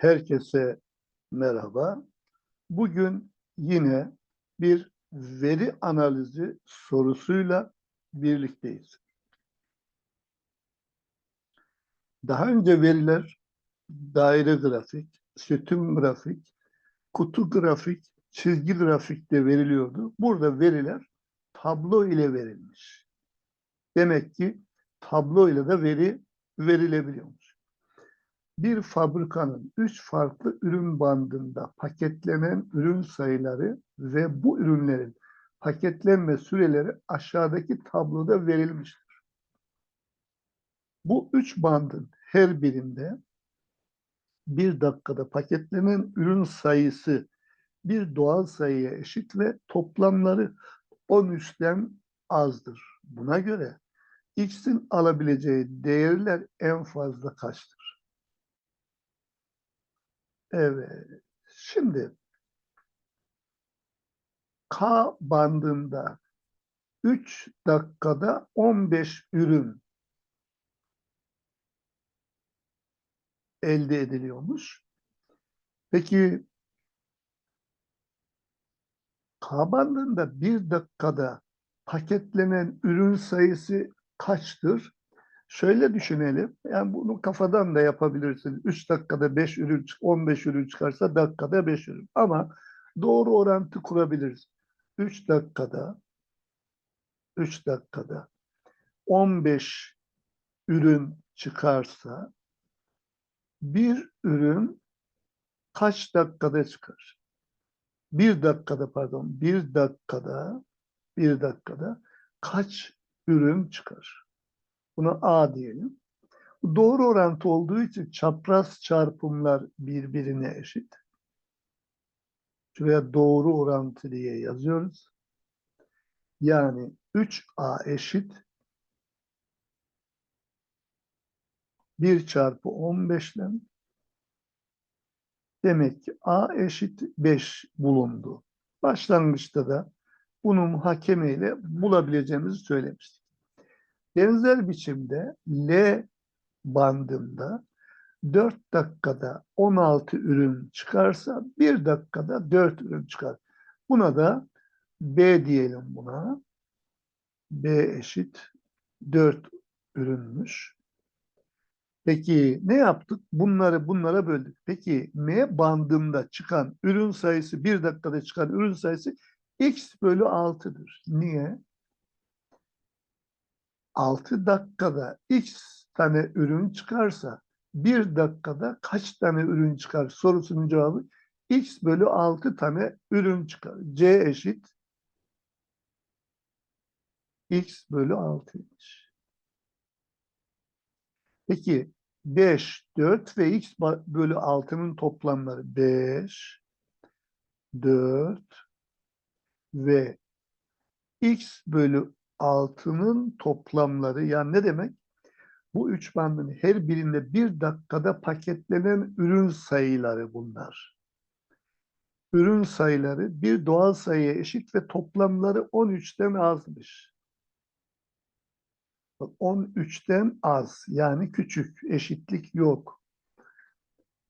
Herkese merhaba. Bugün yine bir veri analizi sorusuyla birlikteyiz. Daha önce veriler daire grafik, sütun grafik, kutu grafik, çizgi grafikte veriliyordu. Burada veriler tablo ile verilmiş. Demek ki tablo ile de veri verilebiliyormuş. Bir fabrikanın üç farklı ürün bandında paketlenen ürün sayıları ve bu ürünlerin paketlenme süreleri aşağıdaki tabloda verilmiştir. Bu üç bandın her birinde bir dakikada paketlenen ürün sayısı bir doğal sayıya eşit ve toplamları 13'ten azdır. Buna göre X'in alabileceği değerler en fazla kaçtır? Evet. Şimdi K bandında 3 dakikada 15 ürün elde ediliyormuş. Peki K bandında 1 dakikada paketlenen ürün sayısı kaçtır? Şöyle düşünelim. Yani bunu kafadan da yapabilirsiniz. 3 dakikada 5 ürün, 15 ürün çıkarsa dakikada 5 ürün. Ama doğru orantı kurabiliriz. 3 dakikada 3 dakikada 15 ürün çıkarsa bir ürün kaç dakikada çıkar? Bir dakikada pardon, bir dakikada bir dakikada kaç ürün çıkar? Buna A diyelim. Doğru orantı olduğu için çapraz çarpımlar birbirine eşit. Şuraya doğru orantı diye yazıyoruz. Yani 3A eşit 1 çarpı 15'le demek ki A eşit 5 bulundu. Başlangıçta da bunun muhakemeyle bulabileceğimizi söylemiştik. Benzer biçimde L bandında 4 dakikada 16 ürün çıkarsa 1 dakikada 4 ürün çıkar. Buna da B diyelim buna. B eşit 4 ürünmüş. Peki ne yaptık? Bunları bunlara böldük. Peki M bandında çıkan ürün sayısı 1 dakikada çıkan ürün sayısı x bölü 6'dır. Niye? 6 dakikada x tane ürün çıkarsa 1 dakikada kaç tane ürün çıkar sorusunun cevabı x bölü 6 tane ürün çıkar. C eşit x bölü 6'ymış. Peki 5, 4 ve x bölü 6'nın toplamları 5, 4 ve x bölü 6'nın toplamları yani ne demek? Bu üç bandın her birinde bir dakikada paketlenen ürün sayıları bunlar. Ürün sayıları bir doğal sayıya eşit ve toplamları 13'ten azmış. 13'ten az yani küçük eşitlik yok.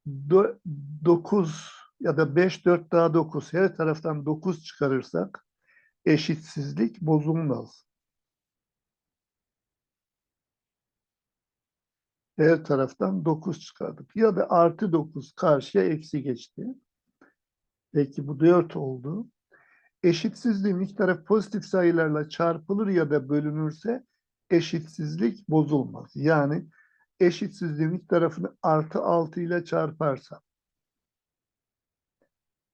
9 ya da 5 4 daha 9 her taraftan 9 çıkarırsak eşitsizlik bozulmaz. Her taraftan 9 çıkardık. Ya da artı 9 karşıya eksi geçti. Peki bu 4 oldu. Eşitsizliğin ilk taraf pozitif sayılarla çarpılır ya da bölünürse eşitsizlik bozulmaz. Yani eşitsizliğin ilk tarafını artı 6 ile çarparsam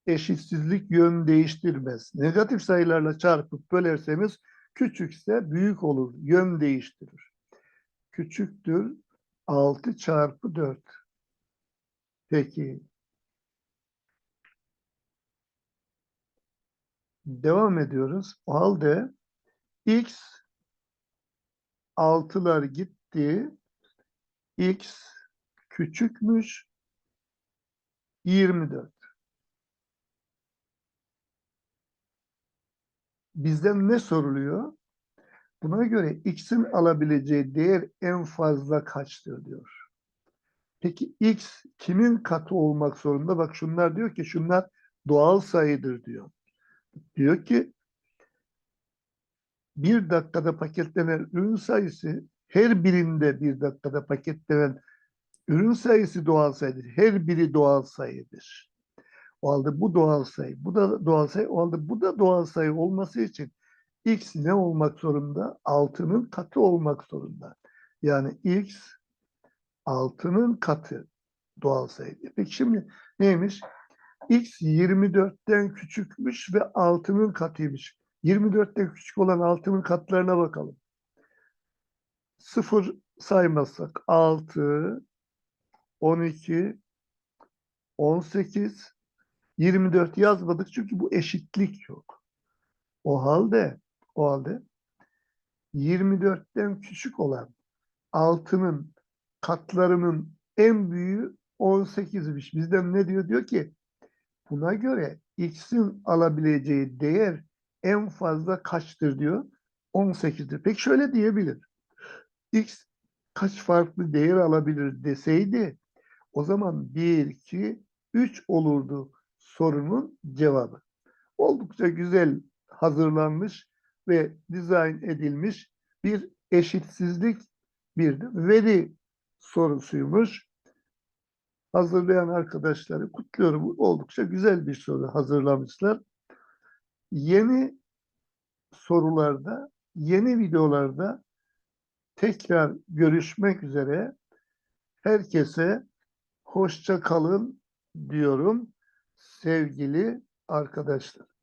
eşitsizlik yön değiştirmez. Negatif sayılarla çarpıp bölerseniz küçükse büyük olur. Yön değiştirir. Küçüktür 6 çarpı 4. Peki. Devam ediyoruz. O halde x 6'lar gitti. x küçükmüş. 24. Bizden ne soruluyor? Buna göre x'in alabileceği değer en fazla kaçtır diyor. Peki x kimin katı olmak zorunda? Bak şunlar diyor ki şunlar doğal sayıdır diyor. Diyor ki bir dakikada paketlenen ürün sayısı her birinde bir dakikada paketlenen ürün sayısı doğal sayıdır. Her biri doğal sayıdır. O halde bu doğal sayı, bu da doğal sayı, o halde bu da doğal sayı olması için x ne olmak zorunda? 6'nın katı olmak zorunda. Yani x 6'nın katı doğal sayı. Peki şimdi neymiş? x 24'ten küçükmüş ve 6'nın katıymış. 24'ten küçük olan 6'nın katlarına bakalım. 0 saymazsak 6, 12, 18, 24 yazmadık çünkü bu eşitlik yok. O halde o halde 24'ten küçük olan 6'nın katlarının en büyüğü 18'miş. Bizden ne diyor? Diyor ki buna göre x'in alabileceği değer en fazla kaçtır diyor? 18'dir. Peki şöyle diyebilir. x kaç farklı değer alabilir deseydi o zaman 1, 2, 3 olurdu sorunun cevabı. Oldukça güzel hazırlanmış ve dizayn edilmiş bir eşitsizlik bir veri sorusuymuş. Hazırlayan arkadaşları kutluyorum. Oldukça güzel bir soru hazırlamışlar. Yeni sorularda, yeni videolarda tekrar görüşmek üzere. Herkese hoşça kalın diyorum sevgili arkadaşlar.